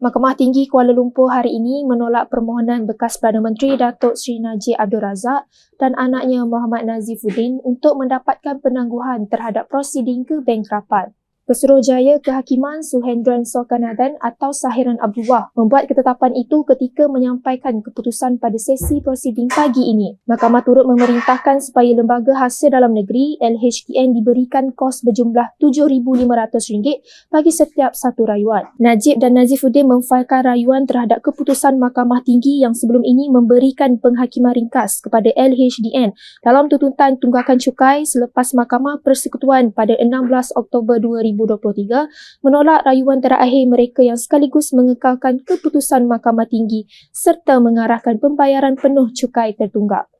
Mahkamah Tinggi Kuala Lumpur hari ini menolak permohonan bekas Perdana Menteri Datuk Seri Najib Abdul Razak dan anaknya Muhammad Nazifuddin untuk mendapatkan penangguhan terhadap prosiding ke Bank Rapat. Pesuruhjaya Kehakiman Suhendran Sokanathan atau Sahiran Abdullah membuat ketetapan itu ketika menyampaikan keputusan pada sesi prosiding pagi ini. Mahkamah turut memerintahkan supaya Lembaga Hasil Dalam Negeri LHDN diberikan kos berjumlah RM7,500 bagi setiap satu rayuan. Najib dan Nazifuddin memfailkan rayuan terhadap keputusan Mahkamah Tinggi yang sebelum ini memberikan penghakiman ringkas kepada LHDN dalam tuntutan tunggakan cukai selepas Mahkamah Persekutuan pada 16 Oktober 2020 2023 menolak rayuan terakhir mereka yang sekaligus mengekalkan keputusan Mahkamah Tinggi serta mengarahkan pembayaran penuh cukai tertunggak.